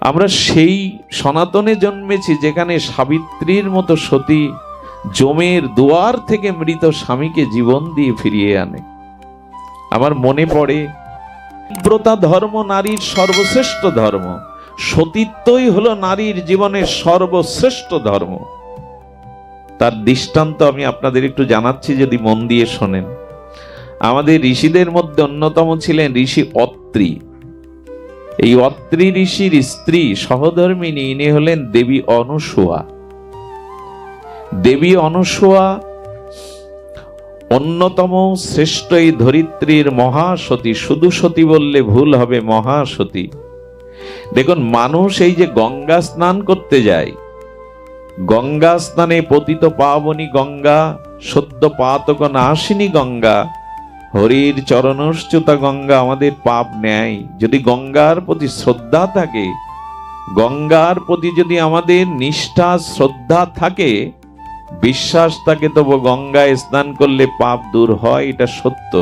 আমরা সেই সনাতনে জন্মেছি যেখানে সাবিত্রীর মতো সতী জমের দুয়ার থেকে মৃত স্বামীকে জীবন দিয়ে ফিরিয়ে আনে। আমার মনে পড়ে ব্রতা ধর্ম নারীর সর্বশ্রেষ্ঠ ধর্ম। সতীত্বই হলো নারীর জীবনের সর্বশ্রেষ্ঠ ধর্ম। তার দৃষ্টান্ত আমি আপনাদের একটু জানাচ্ছি যদি মন দিয়ে শোনেন। আমাদের ঋষিদের মধ্যে অন্যতম ছিলেন ঋষি অত্রি। এই অত্রি ঋষির স্ত্রী সহধর্মিনী ইনি হলেন দেবী অনুসুয়া। দেবী অনুসুয়া অন্যতম শ্রেষ্ঠ এই ধরিত্রীর মহাসতী। শুধু সতী বললে ভুল হবে, মহাসতী। দেখুন, মানুষ এই যে গঙ্গা স্নান করতে যায়, গঙ্গা স্নানে পতিত পাবনী গঙ্গা, সদ্য পাতক নাশিনী গঙ্গা হরির চরণশ্চ্যুতা গঙ্গা আমাদের পাপ নেয় যদি গঙ্গার প্রতি শ্রদ্ধা থাকে, গঙ্গার প্রতি যদি আমাদের নিষ্ঠা, শ্রদ্ধা থাকে, বিশ্বাস থাকে, তবু গঙ্গায় স্নান করলে পাপ দূর হয়, এটা সত্য।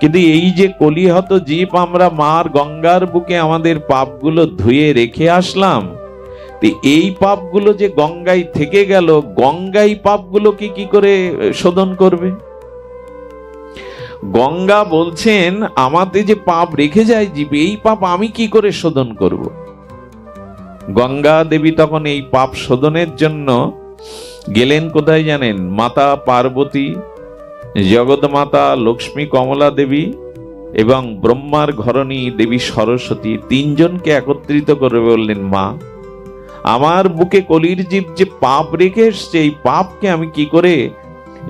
কিন্তু এই যে কলিহত জীব, আমরা মার গঙ্গার বুকে আমাদের পাপগুলো ধুয়ে রেখে আসলাম এই পাপগুলো যে গঙ্গায় থেকে গেল গঙ্গাই পাপগুলোকে কি করে শোধন করবে? গঙ্গা বলছেন, আমাদের যে পাপ রেখে যায় জীব, এই পাপ আমি কি করে শোধন করব? গঙ্গা দেবী তখন এই পাপ শোধনের জন্য গেলেন কোথায় জানেন? মাতা পার্বতী, জগৎমাতা লক্ষ্মী কমলা দেবী এবং ব্রহ্মার ঘরণী দেবী সরস্বতী তিনজনকে একত্রিত করে বললেন, মা, আমার বুকে কলির জীব যে পাপ রেখে এসছে, এই পাপকে আমি কি করে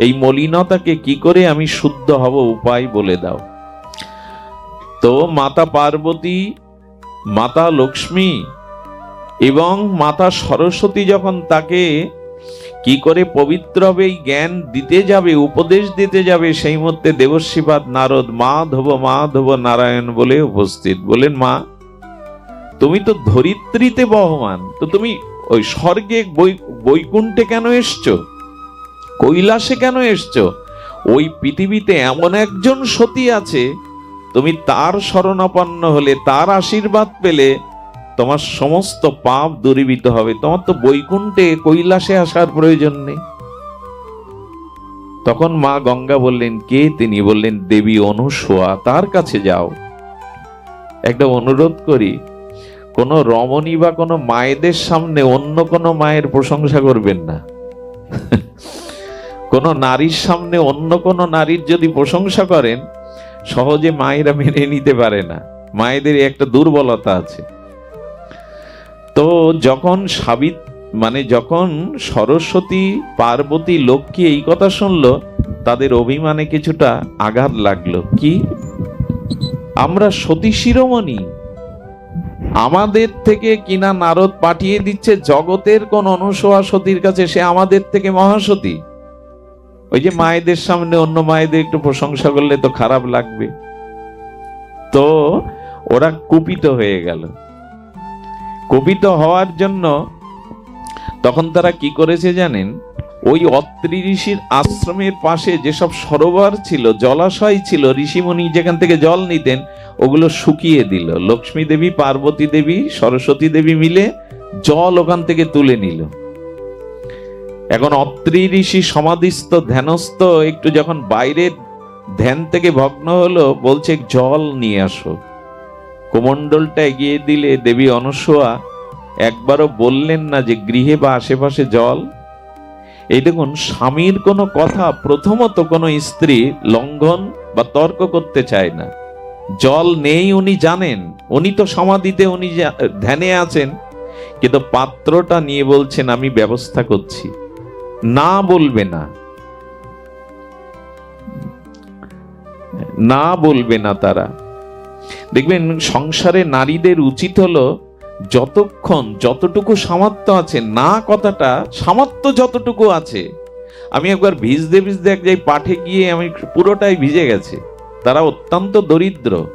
এই মলিনতাকে কি করে আমি শুদ্ধ হব উপায় বলে দাও। তো মাতা পার্বতী, মাতা লক্ষ্মী এবং মাতা সরস্বতী যখন তাকে কি করে পবিত্র হবে এই জ্ঞান দিতে যাবে, উপদেশ দিতে যাবে, সেই মধ্যে দেবশ্রীপাদ নারদ মা ধব মা ধব নারায়ণ বলে উপস্থিত। বলেন মা, তুমি তো ধরিত্রীতে বহমান, তো তুমি ওই স্বর্গে বৈকুণ্ঠে কেন এসছো? কৈলাসে কেন এসছো? ওই পৃথিবীতে এমন একজন সতী আছে, তুমি তার শরণাপন্ন হলে, তার আশীর্বাদ পেলে তোমার সমস্ত পাপ দূরীভূত হবে। তোমার তো বৈকুণ্ঠে কৈলাসে আসার প্রয়োজন নেই। তখন মা গঙ্গা বললেন, কে তিনি? বললেন, দেবী অনুসোয়া, তার কাছে যাও। একটা অনুরোধ করি, কোন রমণী বা কোনো মায়েদের সামনে অন্য কোনো মায়ের প্রশংসা করবেন না। কোন নারীর সামনে অন্য কোন নারীর যদি প্রশংসা করেন, সহজে মায়েরা মেনে নিতে পারে না। মায়েদের একটা দুর্বলতা আছে। তো যখন সাবিত মানে যখন সরস্বতী পার্বতী লক্ষ্মী এই কথা শুনলো, তাদের অভিমানে কিছুটা আঘাত লাগল। কি? আমরা সতী শিরোমণি। আমাদের থেকে কিনা নারদ পাঠিয়ে দিচ্ছে জগতের কোন অনুসোয়া সতীর কাছে, সে আমাদের থেকে মহাসতী। ওই যে মায়েদের সামনে অন্য মায়েদের একটু প্রশংসা করলে তো খারাপ লাগবে। তো ওরা কুপিত হয়ে গেল। কুপিত হওয়ার জন্য তখন তারা কি করেছে জানেন? ওই অত্রি ঋষির আশ্রমের পাশে যেসব সরোবর ছিল, জলাশয় ছিল ঋষিমণি যেখান থেকে জল নিতেন, ওগুলো শুকিয়ে দিল। লক্ষ্মী দেবী, পার্বতী দেবী, সরস্বতী দেবী মিলে জল ওখান থেকে তুলে নিল। এখন অত্রি ঋষি সমাধিস্থ ধ্যানস্থ, একটু যখন বাইরের ধ্যান থেকে ভগ্ন হলো, বলছে, জল নিয়ে আসো। কোমণ্ডলটা এগিয়ে দিলে দেবী অনসোয়া একবারও বললেন না যে, গৃহে বা আশেপাশে জল? এই দেখুন, স্বামীর কোনো কথা প্রথমত কোনো স্ত্রী লঙ্ঘন বা তর্ক করতে চায় না। জল নেই উনি জানেন, উনি তো সমাধিতে উনি ধ্যানে আছেন, কিন্তু পাত্রটা নিয়ে বলছেন, আমি ব্যবস্থা করছি। না বলবে না। না বলবে না তারা। দেখবেন, সংসারে নারীদের উচিত হলো যতক্ষণ যতটুকু সামর্থ্য আছে, না কথাটা, সামর্থ্য যতটুকু আছে, আমি একবার ভিজতে ভিজতে এক জায়গায় পাঠে গিয়ে আমি পুরোটাই ভিজে গেছে। তারা অত্যন্ত দরিদ্র।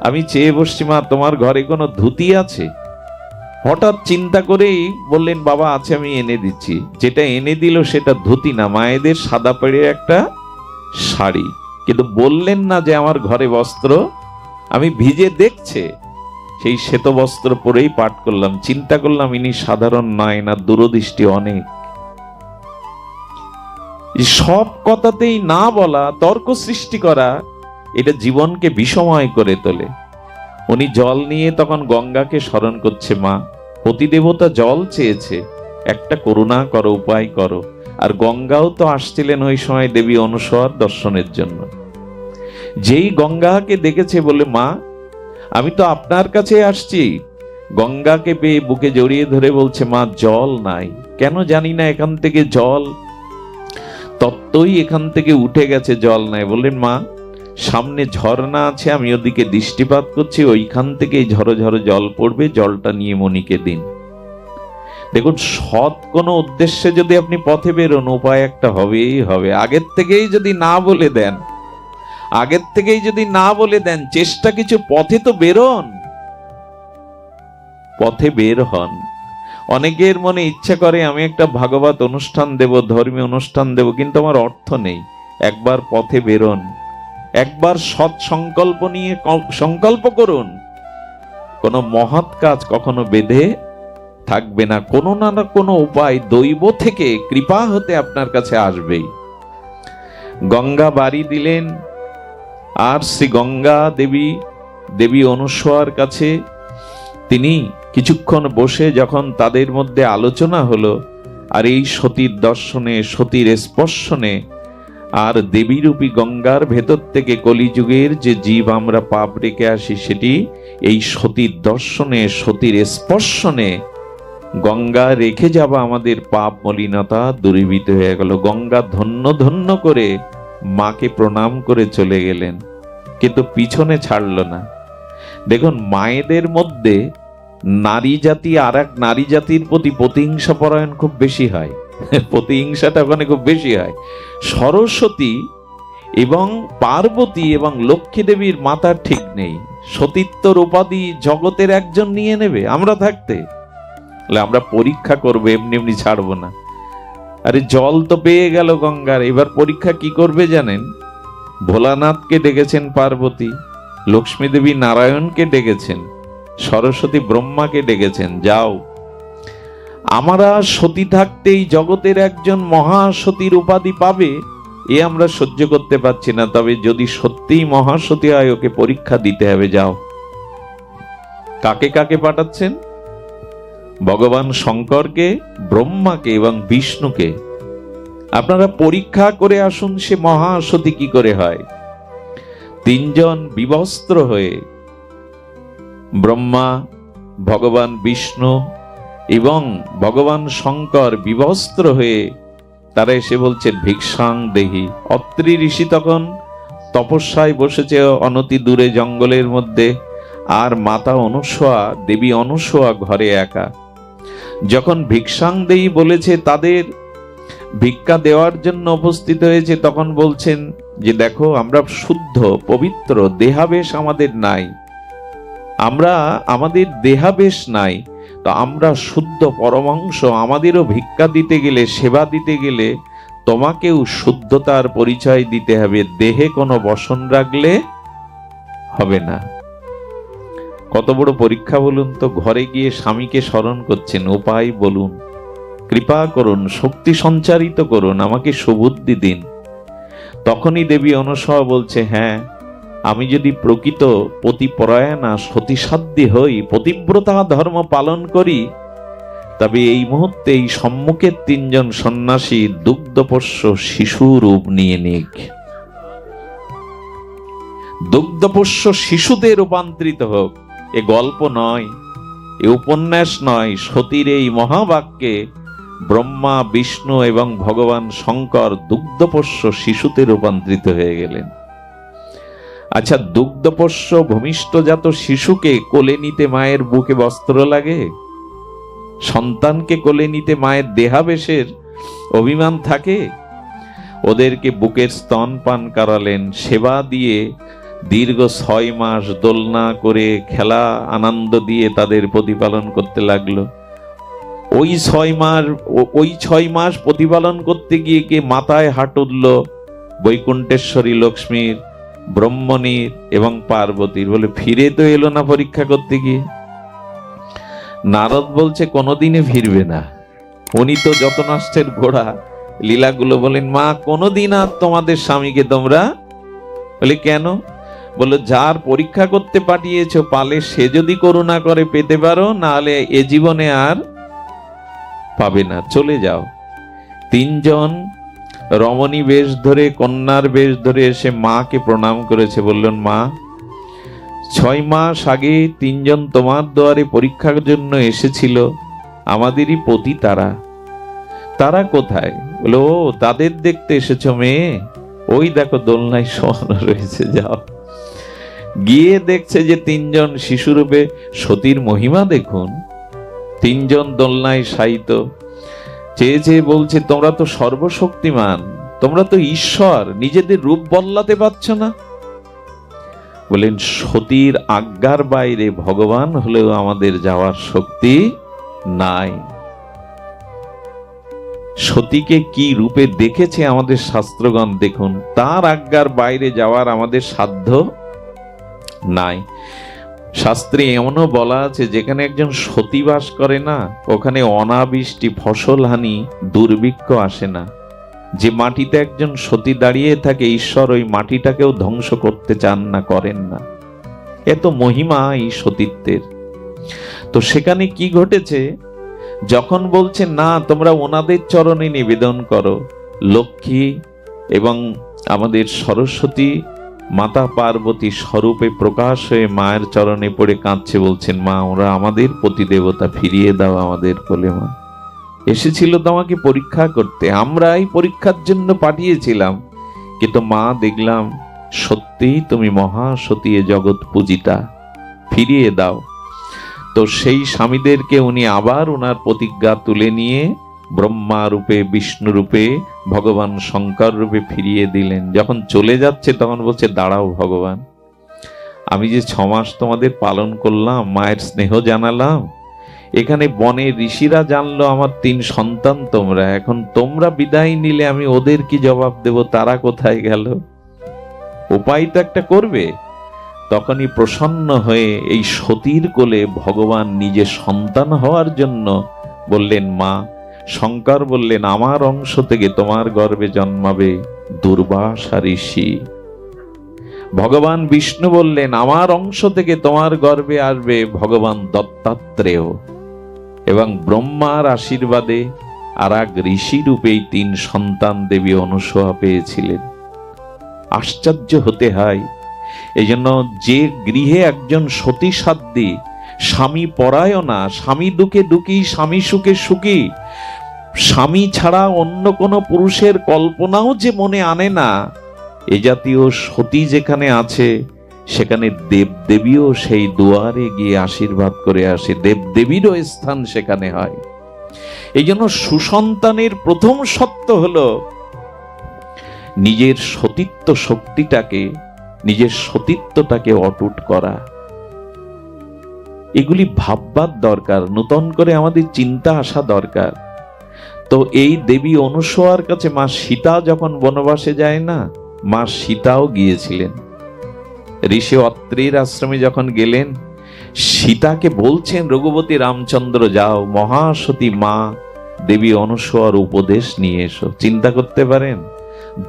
আমি চেয়ে বসছি, মা, তোমার ঘরে কোনো ধুতি আছে? হঠাৎ চিন্তা করেই বললেন, বাবা, আছে আমি এনে দিচ্ছি। যেটা এনে দিল সেটা ধুতি না, মায়েদের সাদা পেড়ে একটা শাড়ি। কিন্তু বললেন না যে আমার ঘরে বস্ত্র আমি ভিজে দেখছে। সেই শ্বেত বস্ত্র পরেই পাঠ করলাম। চিন্তা করলাম, ইনি সাধারণ নয় না, দূরদৃষ্টি অনেক। সব কথাতেই না বলা, তর্ক সৃষ্টি করা, এটা জীবনকে বিষময় করে তোলে। উনি জল নিয়ে তখন গঙ্গাকে স্মরণ করছে মা। পতিদেবতা জল চেয়েছে। একটা করুণা করো, উপায় করো। আর গঙ্গাও তো আসছিলেন ওই সময় দেবী অনুসর দর্শনের জন্য। যেই গঙ্গাকে দেখেছে বলে, মা, আমি তো আপনার কাছে আসছি। গঙ্গাকে পেয়ে বুকে জড়িয়ে ধরে বলছে, মা, জল নাই। কেন জানি না এখান থেকে জল তত্ত্বই এখান থেকে উঠে গেছে, জল নাই। বললেন, মা সামনে ঝর্ণা আছে, আমি ওদিকে দৃষ্টিপাত করছি, ওইখান থেকেই ঝরো ঝরো জল পড়বে, জলটা নিয়ে মনিকে দিন। দেখুন, সৎ কোনো উদ্দেশ্যে যদি আপনি পথে বেরোন, উপায় একটা হবেই হবে। আগের থেকেই যদি না বলে দেন, আগের থেকেই যদি না বলে দেন, চেষ্টা কিছু পথে তো বেরোন। পথে বের হন। অনেকের মনে ইচ্ছা করে, আমি একটা ভাগবত অনুষ্ঠান দেব, ধর্মীয় অনুষ্ঠান দেব, কিন্তু আমার অর্থ নেই। একবার পথে বেরোন। একবার সৎ সংকল্প নিয়ে সংকল্প করুন। কোনো মহৎ কাজ কখনো বেঁধে থাকবে না। কোনো না কোনো উপায় দৈব থেকে কৃপা হতে আপনার কাছে আসবেই। গঙ্গা বাড়ি দিলেন। আর শ্রী গঙ্গা দেবী দেবী অনুসয়ার কাছে তিনি কিছুক্ষণ বসে যখন তাদের মধ্যে আলোচনা হলো, আর এই সতীর দর্শনে, সতীর স্পর্শনে আর দেবীরূপী গঙ্গার ভেতর থেকে কলিযুগের যে জীব আমরা পাপ রেখে আসি, সেটি এই সতীর দর্শনে, সতীর স্পর্শনে গঙ্গা রেখে যাওয়া আমাদের পাপ মলিনতা দূরীভূত হয়ে গেল। গঙ্গা ধন্য ধন্য করে মাকে প্রণাম করে চলে গেলেন, কিন্তু পিছনে ছাড়ল না। দেখুন, মায়েদের মধ্যে নারী জাতি আর এক নারী জাতির প্রতি প্রতিহিংসা পরায়ণ খুব বেশি হয়। প্রতিহিংসাটা ওখানে খুব বেশি হয়। সরস্বতী এবং পার্বতী এবং লক্ষ্মী দেবীর মাতার ঠিক নেই। সতীত্বর উপাধি জগতের একজন নিয়ে নেবে, আমরা থাকতে। আমরা পরীক্ষা করব, এমনি এমনি ছাড়বো না। আরে জল তো পেয়ে গেল গঙ্গার, এবার পরীক্ষা কি করবে জানেন? ভোলানাথকে ডেকেছেন পার্বতী, লক্ষ্মী দেবী নারায়ণকে ডেকেছেন, সরস্বতী ব্রহ্মাকে ডেকেছেন, যাও। আমরা সতী থাকতেই জগতের একজন মহাসতীর উপাধি পাবে, এ আমরা সহ্য করতে পারছি না। তবে যদি সত্যিই মহাসতী হয়, ওকে পরীক্ষা দিতে হবে, যাও। কাকে কাকে পাঠাচ্ছেন? ভগবান শঙ্করকে, ব্রহ্মাকে এবং বিষ্ণুকে। আপনারা পরীক্ষা করে আসুন সে মহাসতী কি করে হয়। তিনজন বিবস্ত্র হয়ে, ব্রহ্মা, ভগবান বিষ্ণু এবং ভগবান শঙ্কর বিবস্ত্র হয়ে তারা এসে বলছে, ভিক্ষাং দেহি। অত্রি ঋষি তখন তপস্যায় বসেছে অনতি দূরে জঙ্গলের মধ্যে, আর মাতা অনুসোয়া, দেবী অনুসোয়া ঘরে একা। যখন ভিক্ষাং দেহি বলেছে তাদের ভিক্ষা দেওয়ার জন্য উপস্থিত হয়েছে, তখন বলছেন যে, দেখো, আমরা শুদ্ধ, পবিত্র, দেহাবেশ আমাদের নাই। আমরা, আমাদের দেহাবেশ নাই। তো আমরা শুদ্ধ পরমাংশ আমাদেরও ভিক্ষা দিতে গেলে, সেবা দিতে গেলে তোমাকেও শুদ্ধতার পরিচয় দিতে হবে। দেহে কোনো বসন রাখলে হবে না। কত বড় পরীক্ষা বলুন তো, ঘরে গিয়ে স্বামীকে স্মরণ করছেন, উপায় বলুন, কৃপা করুন, শক্তি সঞ্চারিত করুন, আমাকে সুবুদ্ধি দিন। তখনই দেবী অনুসয়া বলছে হ্যাঁ আমি যদি প্রকৃত পতিপরায়ণা সতীসাধ্যী হই, পতিব্রতা ধর্ম পালন করি, তবে এই মুহূর্তে এই সম্মুখের তিনজন সন্ন্যাসী দুগ্ধপোষ্য শিশু রূপ নিয়ে নিক। দুগ্ধপোষ্য শিশুতে রূপান্তরিত হোক, এ গল্প নয়, এ উপন্যাস নয়, সতীর এই মহাবাক্যে ব্রহ্মা, বিষ্ণু এবং ভগবান শঙ্কর দুগ্ধপোষ্য শিশুতে রূপান্তরিত হয়ে গেলেন। আচ্ছা দুগ্ধপোষ্য ভূমিষ্ঠজাত শিশুকে কোলে নিতে মায়ের বুকে বস্ত্র লাগে? সন্তানকে কোলে নিতে মায়ের দেহাবেশের অভিমান থাকে? ওদেরকে বুকের স্তন পান করালেন, সেবা দিয়ে দীর্ঘ ছয় মাস দোলনা করে খেলা, আনন্দ দিয়ে তাদের প্রতিপালন করতে লাগল। ওই ছয় মাস, ওই ছয় মাস প্রতিপালন করতে গিয়ে কে মাথায় হাট উঠল বৈকুণ্ঠেশ্বরী লক্ষ্মীর ব্রহ্মণীর এবং পার্বতীর বলে, ফিরে তো এলো না পরীক্ষা করতে গিয়ে। নারদ বলছে কোনোদিনে ফিরবে না। উনি তো যত নষ্টের ঘোড়া, লীলাগুলো বলেন, মা, কোনোদিন আর তোমাদের স্বামীকে তোমরা? বলে, কেন? বলল যার পরীক্ষা করতে পাঠিয়েছো, পালে সে যদি করুণা করে পেতে পারো, নাহলে এ জীবনে আর পাবে না। চলে যাও। তিনজন রমণী বেশ ধরে, কন্যার বেশ ধরে এসে মাকে প্রণাম করেছে, বললেন, মা, ছয় মাস আগে তিনজন তোমার দুয়ারে পরীক্ষার জন্য এসেছিল। আমাদেরই পতি তারা। তারা কোথায়? বলো তাদের দেখতে এসেছ মেয়ে। ওই দেখো, দোলনায় শোয়ানো রয়েছে, যাও। গিয়ে দেখছে যে তিনজন শিশুরূপে সতীর মহিমা দেখুন। তিনজন দোলনায় শায়িত। চেয়ে চেয়ে বলছে, তোমরা তো সর্বশক্তিমান, তোমরা তো ঈশ্বর, নিজেদের রূপ বদলাতে পারছ না? বলেন, সতীর আজ্ঞার বাইরে ভগবান হলেও আমাদের যাওয়ার শক্তি নাই। সতীকে কি রূপে দেখেছে আমাদের শাস্ত্রগণ? দেখুন, তার আজ্ঞার বাইরে যাওয়ার আমাদের সাধ্য নাই। শাস্ত্রে এমনও বলা আছে, যেখানে একজন সতী বাস করে না, ওখানে অনাবৃষ্টি ফসল হানি দুর্ভিক্ষ আসে না। যে মাটিতে একজন সতী দাঁড়িয়ে থাকে, ঈশ্বর ওই মাটিটাকেও ধ্বংস করতে চান না, করেন না। এত মহিমা এই সতীত্বের। তো সেখানে কি ঘটেছে? যখন বলছে, না, তোমরা ওনাদের চরণে নিবেদন করো, লক্ষ্মী এবং আমাদের সরস্বতী মাতা পার্বতী স্বরূপে প্রকাশ হয়ে মায়ের চরণে পড়ে কাঁদছে বলছেন, মা, ওরা আমাদের প্রতিদেবতা ফিরিয়ে দাও আমাদের কোলে, মা। এসেছিল তোমাকে পরীক্ষা করতে। আমরাই পরীক্ষার জন্য পাঠিয়েছিলাম। কিন্তু মা, দেখলাম সত্যিই তুমি মহা সতী এ জগৎ পূজিতা। ফিরিয়ে দাও। তো সেই স্বামীদেরকে উনি আবার ওনার প্রতিজ্ঞা তুলে নিয়ে ব্রহ্মা রূপে বিষ্ণু রূপে ভগবান শঙ্কর রূপে ফিরিয়ে দিলেন। যখন চলে যাচ্ছে, তখন বলছে, দাঁড়াও ভগবান, আমি যে ছমাস তোমাদের পালন করলাম, মায়ের স্নেহ জানালাম, এখানে বনে ঋষিরা জানলো, আমার তিন সন্তান তোমরা, এখন তোমরা বিদায় নিলে আমি ওদের কি জবাব দেব, তারা কোথায় গেল? উপায় তো একটা করবে। তখনই প্রসন্ন হয়ে এই সতীর কোলে ভগবান নিজে সন্তান হওয়ার জন্য বললেন, মা শঙ্কর বললেন, আমার অংশ থেকে তোমার গর্ভে জন্মাবে দুর্বাসা ঋষি। ভগবান বিষ্ণু বললেন, আমার অংশ থেকে তোমার গর্ভে আসবে ভগবান দত্তাত্রেয় এবং ব্রহ্মার আশীর্বাদে আর এক ঋষি রূপেই তিন সন্তান দেবী অনুসোয়া পেয়েছিলেন। আশ্চর্য হতে হয় এই জন্য যে গৃহে একজন সতী সাধ্যী স্বামী পরায়ণা, স্বামী দুঃখে দুঃখী, স্বামী সুখে সুখী স্বামী ছাড়া অন্য কোনো পুরুষের কল্পনাও যে মনে আনে না, এ জাতীয় সতী যেখানে আছে, সেখানে দেবদেবীও সেই দুয়ারে গিয়ে আশীর্বাদ করে আসে। দেবদেবীরও স্থান সেখানে হয়। এই জন্য সুসন্তানের প্রথম সত্য হল, নিজের সতীত্ব শক্তিটাকে, নিজের সতীত্বটাকে অটুট করা। এগুলি ভাববার দরকার, নূতন করে আমাদের চিন্তা আসা দরকার। তো এই দেবী অনুসোয়ার কাছে মা সীতা যখন বনবাসে যায় না, মা সীতাও গিয়েছিলেন। ঋষি অত্রির আশ্রমে যখন গেলেন, সীতাকে বলছেন, রঘুপতি রামচন্দ্র, যাও, মহাসতী মা, দেবী অনুসোয়ার উপদেশ নিয়ে এসো। চিন্তা করতে পারেন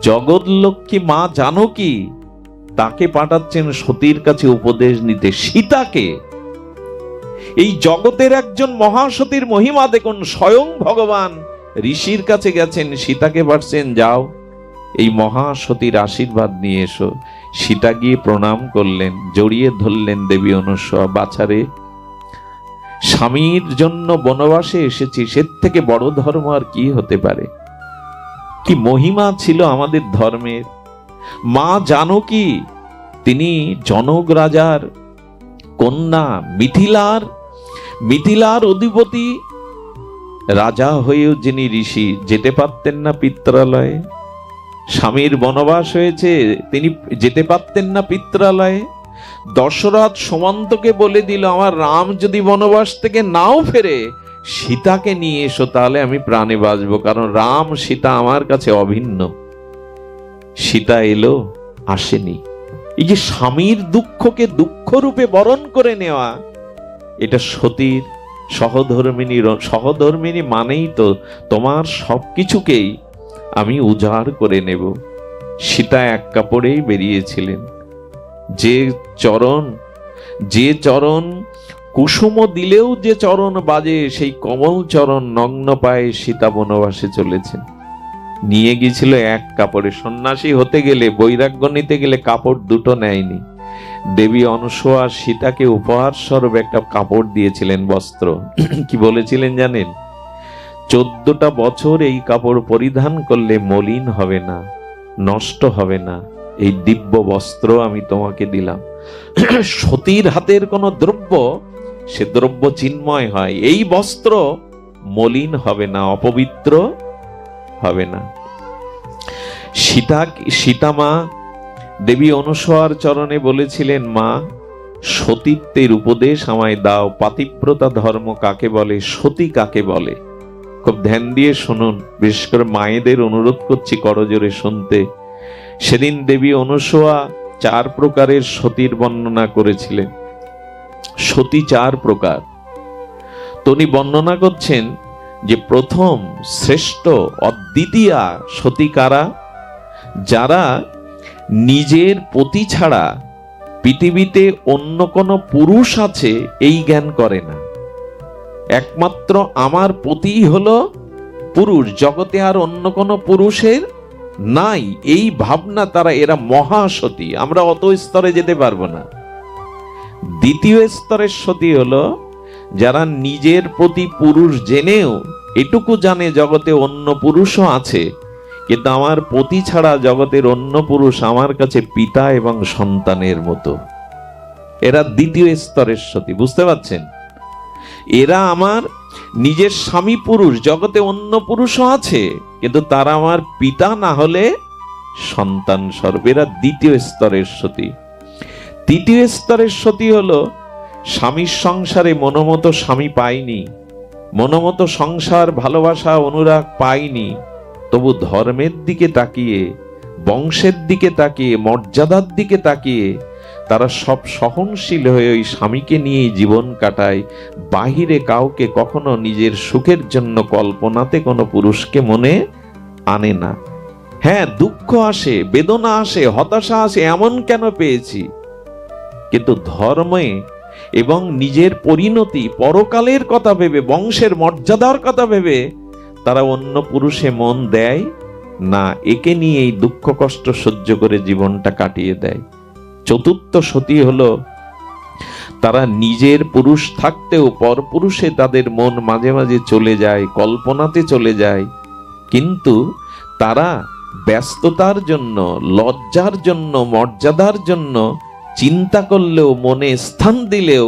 জগৎ লক্ষ্মী মা জানো কি, তাকে পাঠাচ্ছেন সতীর কাছে উপদেশ নিতে সীতাকে। এই জগতের একজন মহাসতীর মহিমা দেখুন, স্বয়ং ভগবান ঋষির কাছে গেছেন, সীতাকে পারছেন যাও। এই মহাসতীর আশীর্বাদ নিয়ে এসো। সীতা গিয়ে প্রণাম করলেন, জড়িয়ে ধরলেন দেবী অনুসয়া বাছারে। স্বামীর জন্য বনবাসে এসেছি, সে থেকে বড় ধর্ম আর কি হতে পারে? কি মহিমা ছিল আমাদের ধর্মের? মা জানো কি তিনি জনক রাজার কন্যা, মিথিলার মিথিলার অধিপতি রাজা হয়েও যিনি ঋষি, যেতে পারতেন না পিত্রালয়ে। স্বামীর বনবাস হয়েছে, তিনি যেতে পারতেন না পিত্রালয়ে। দশরথ সমান্তকে বলে দিল, আমার রাম যদি বনবাস থেকে নাও ফেরে, সীতাকে নিয়ে এসো, তাহলে আমি প্রাণে বাঁচবো, কারণ রাম, সীতা আমার কাছে অভিন্ন। সীতা এলো, আসেনি। এই যে স্বামীর দুঃখকে দুঃখ রূপে বরণ করে নেওয়া, এটা সতীর সহধর্মিনী সহধর্মিনী মানেই তো তোমার সবকিছুকেই আমি উজাড় করে নেব। সীতা এক কাপড়েই বেরিয়েছিলেন। যে চরণ যে চরণ, কুসুম দিলেও যে চরণ বাজে, সেই কমল চরণ নগ্ন পায়ে সীতা বনবাসে চলেছেন। নিয়ে গিয়েছিল এক কাপড়ে। সন্ন্যাসী হতে গেলে, বৈরাগ্য নিতে গেলে কাপড় দুটো নেয়নি। দেবী অনসোয়া সীতাকে উপহার স্বরূপ একটা কাপড় দিয়েছিলেন, বস্ত্র। কি বলেছিলেন জানেন? চোদ্দটা বছর এই কাপড় পরিধান করলে মলিন হবে না, নষ্ট হবে না। এই দিব্য বস্ত্র আমি তোমাকে দিলাম। সতীর হাতের কোনো দ্রব্য, সে দ্রব্য চিন্ময় হয়। এই বস্ত্র মলিন হবে না, অপবিত্র হবে না। সীতা, সীতামা দেবী অনুসর চরণে বলেছিলেন, মা, সতীত্বের উপদেশ আমায় দাও। পাতিব্রতা ধর্ম কাকে বলে? সতী কাকে বলে? খুব ধ্যান দিয়ে শুনুন। বিশেষ করে মায়েদের অনুরোধ করছি করজোরে শুনতে। সেদিন দেবী অনুসোয়া চার প্রকারের সতীর বর্ণনা করেছিলেন। সতী চার প্রকার। তো উনি বর্ণনা করছেন যে প্রথম, শ্রেষ্ঠ, অদ্বিতীয়া সতী কারা? যারা নিজের পতি ছাড়া পৃথিবীতে অন্য কোনো পুরুষ আছে এই জ্ঞান করে না। একমাত্র আমার পতি হলো পুরুষ, জগতে আর অন্য কোনো পুরুষের নাই। এই ভাবনা তারা, এরা মহাসতী, আমরা অত স্তরে যেতে পারব না। দ্বিতীয় স্তরের সতী হলো যারা নিজের প্রতি পুরুষ জেনেও এটুকু জানে জগতে অন্য পুরুষও আছে। কিন্তু আমার পতি ছাড়া জগতের অন্য পুরুষ আমার কাছে পিতা এবং সন্তানের মতো। এরা দ্বিতীয় স্তরের সতী, বুঝতে পারছেন? এরা আমার নিজের স্বামী পুরুষ, জগতে অন্য পুরুষও আছে, কিন্তু তারা আমার পিতা না হলে সন্তান স্বরূপ। এরা দ্বিতীয় স্তরের সতী। তৃতীয় স্তরের সতী হলো স্বামীর সংসারে মনোমতো স্বামী পাইনি, মনোমতো সংসার, ভালোবাসা, অনুরাগ পাইনি তবু ধর্মের দিকে তাকিয়ে, বংশের দিকে তাকিয়ে, মর্যাদার দিকে তাকিয়ে তারা সব সহনশীল হয়ে ওই স্বামীকে নিয়েই জীবন কাটায়। বাহিরে কাউকে কখনো নিজের সুখের জন্য কল্পনাতে কোনো পুরুষকে মনে আনে না। হ্যাঁ দুঃখ আসে, বেদনা আসে, হতাশা আসে, এমন কেন পেয়েছি? কিন্তু ধর্মে এবং নিজের পরিণতি, পরকালের কথা ভেবে, বংশের মর্যাদার কথা ভেবে তারা অন্য পুরুষে মন দেয় না, একে নিয়ে এই দুঃখ কষ্ট সহ্য করে জীবনটা কাটিয়ে দেয়। চতুর্থ সতী হলো, তারা নিজের পুরুষ থাকতেও পরপুরুষে তাদের মন মাঝে মাঝে চলে যায়, কল্পনাতে চলে যায়। কিন্তু তারা ব্যস্ততার জন্য, লজ্জার জন্য, মর্যাদার জন্য চিন্তা করলেও, মনে স্থান দিলেও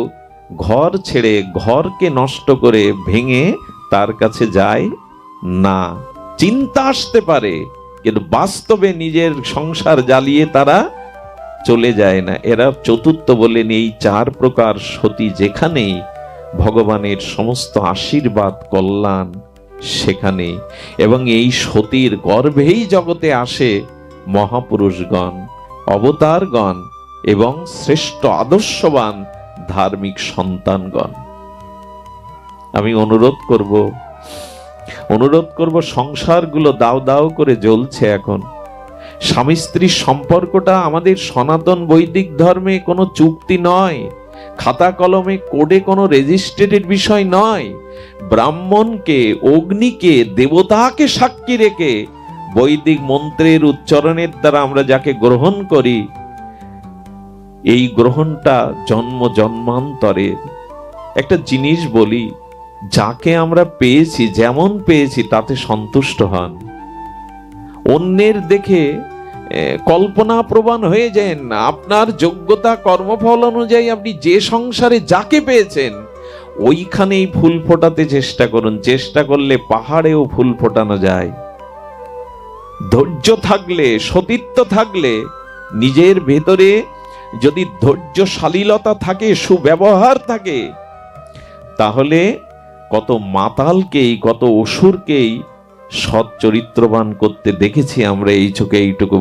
ঘর ছেড়ে ঘরকে নষ্ট করে ভেঙে তার কাছে যায়। না। চিন্তা আসতে পারে, কিন্তু বাস্তবে নিজের সংসার জ্বালিয়ে তারা চলে যায় না। এরা চতুর্থ বলেন এই চার প্রকার সতী যেখানেই ভগবানের সমস্ত আশীর্বাদ, কল্যাণ সেখানে। এবং এই সতীর গর্ভেই জগতে আসে মহাপুরুষগণ, অবতারগণ এবং শ্রেষ্ঠ আদর্শবান ধার্মিক সন্তানগণ। আমি অনুরোধ করব অনুরোধ করব, সংসারগুলো দাও দাও করে জ্বলছে এখন। স্বামী স্ত্রীর সম্পর্কটা আমাদের সনাতন বৈদিক ধর্মে কোনো চুক্তি নয়, খাতা কলমে, কোডে কোনো রেজিস্ট্রেটেড বিষয় নয়। ব্রাহ্মণকে, অগ্নিকে, দেবতাকে সাক্ষী রেখে বৈদিক মন্ত্রের উচ্চারণের দ্বারা আমরা যাকে গ্রহণ করি, এই গ্রহণটা জন্ম জন্মান্তরের একটা জিনিস বলি যাকে আমরা পেয়েছি, যেমন পেয়েছি, তাতে সন্তুষ্ট হন। অন্যের দেখে কল্পনা প্রবান হয়ে না আপনার যোগ্যতা, কর্মফল অনুযায়ী আপনি যে সংসারে যাকে পেয়েছেন, ওইখানেই ফুল ফোটাতে চেষ্টা করুন। চেষ্টা করলে পাহাড়েও ফুল ফোটানো যায়। ধৈর্য থাকলে, সতীত্ব থাকলে, নিজের ভেতরে যদি ধৈর্যশালীলতা থাকে, সুব্যবহার থাকে, তাহলে কত মাতালকেই কত অসুরকেই সৎ চরিত্রবান করতে দেখেছি আমরা এই চোখে এইটুকু